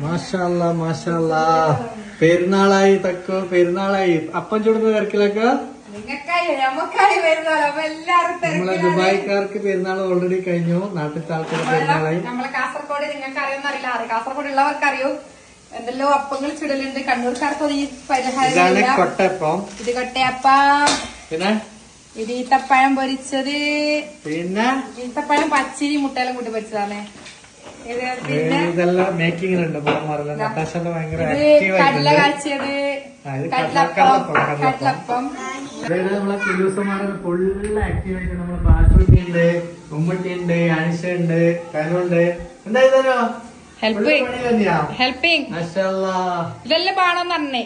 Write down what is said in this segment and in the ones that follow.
മാഷാല്ല മാഷാല്ല. പെരുന്നാളായി തക്കോ പെരുന്നാളായി. അപ്പം ചൂടുന്ന തിരക്കിലൊക്കെ? നമ്മളെ. ദുബായിക്കാർക്ക് പെരുന്നാൾ ഓൾറെഡി കഴിഞ്ഞു. നാട്ടിലത്തെ ആൾക്കാർ പെരുന്നാളായി. നമ്മളെ കാസർഗോഡ് നിങ്ങൾക്ക് അറിയാമെന്നറിയില്ല അറിയാം കാസർഗോഡ് ഉള്ളവർക്ക് അറിയൂ എന്തെല്ലോ അപ്പങ്ങൾ ചുടലുണ്ട്. കണ്ണൂർക്കാർക്ക് ഈ പരിഹാരം ഇത് കൊട്ടയപ്പം. പിന്നെ? ഇത് ഈത്തപ്പഴം പൊരിച്ചത്. പിന്നെ? ഈത്തപ്പഴം പച്ചിരി മുട്ടയെല്ലാം കൂട്ടി പൊരിച്ചതാണ്. ഇതെല്ലാം മേക്കിങ്ങിലുണ്ട് പുറമാറില്ല നട്ടാശന്റെ ഭയങ്കര അതായത് നമ്മളെ ഫുള്ള് ആക്റ്റീവായിട്ട് നമ്മളെ ബാറ്റുട്ടി ഉണ്ട് ഉമ്മട്ടി ഉണ്ട് അനിഷ ഉണ്ട് കനുണ്ട് എന്തായാലും. ഇതെല്ലാം പറഞ്ഞേ.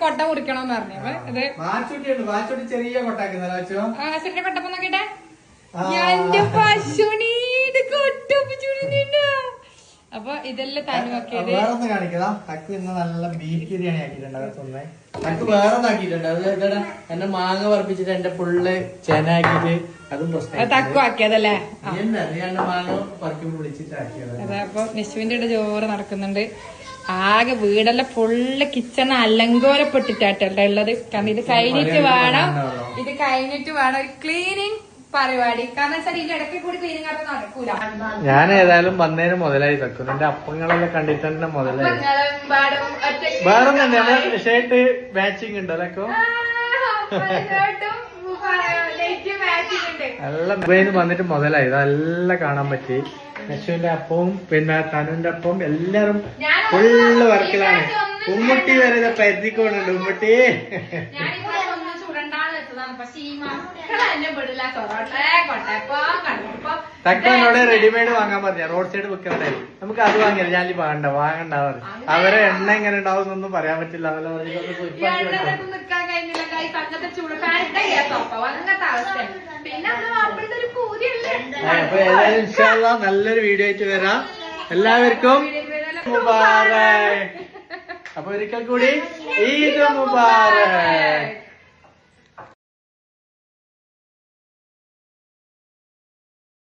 കൊട്ട മുറിക്കണം പറഞ്ഞു. ഇത് ചെറിയ ആസിന്റെ കൊട്ടപ്പം നോക്കിട്ടെ. എന്റെ ചുടുന്നുണ്ടോ അപ്പൊ ഇതെല്ലാം തന്നു നോക്കിയത് വേറെ ഒന്ന് കാണിക്കതാ തക്ക് ഇന്ന് നല്ല ബീഫ് ബിരിയാണി ആക്കിയിട്ടുണ്ട്. അതൊന്നേ തക്ക് ആക്കിയിട്ടുണ്ട്. അത് മാങ്ങ പറപ്പിച്ചിട്ട് എന്റെ പുള്ളി ചേന ആക്കിയിട്ട് അതും പ്രശ്നം തക്കു ആക്കിയതല്ലേ? എന്താ മാങ്ങ പറക്കി വിളിച്ചിട്ട് ആക്കിയത്. നിശുവിന്റെ ചോറ് നടക്കുന്നുണ്ട്. ആകെ വീടെല്ലാം ഫുള്ള് കിച്ചൺ അലങ്കോലപ്പെട്ടിട്ടാട്ടല്ലേ ഉള്ളത്. കാരണം ഇത് കഴിഞ്ഞിട്ട് വേണം. ഇത് കഴിഞ്ഞിട്ട് വേണം. ഒരു ക്ലീനിങ് പരിപാടി. കാരണം വെച്ചാൽ ഇതിന്റെ ഇടയ്ക്ക് കൂടി ക്ലീനിങ് നടക്കൂല. ഞാൻ ഏതായാലും വന്നതിന് മുതലായി തക്കും എന്റെ അപ്പങ്ങളെല്ലാം കണ്ടിട്ട് തന്നെ മുതലായി വേറെ ഷർട്ട് മാച്ചിങ് ഉണ്ട് അതൊക്കെ. നല്ല ദുബൈന്ന് വന്നിട്ട് മുതലായി. ഇതെല്ലാം കാണാൻ പറ്റി. യശുവിന്റെ അപ്പവും പിന്നെ തനുവിന്റെ അപ്പവും എല്ലാരും ഫുള്ള് വർക്കിലാണ് ഉമ്മുട്ടി വരെ ഇത് പരുത്തിക്കൊണ്ടുണ്ട് ഉമ്മട്ടി. തക്കനോട് റെഡിമെയ്ഡ് വാങ്ങാൻ പറഞ്ഞ റോഡ് സൈഡ് വെക്കണ്ടേ നമുക്ക് അത് വാങ്ങിയത് ഞാൻ വേണ്ട വാങ്ങണ്ട. പറഞ്ഞു. അവരെ എണ്ണ എങ്ങനെ ഉണ്ടാവും ഒന്നും പറയാൻ പറ്റില്ല. ഏതായാലും നല്ലൊരു വീഡിയോ ആയിട്ട് വരാം. എല്ലാവർക്കും മുബാറക്. അപ്പൊ ഒരിക്കൽ കൂടി ഈദ് മുബാറക്.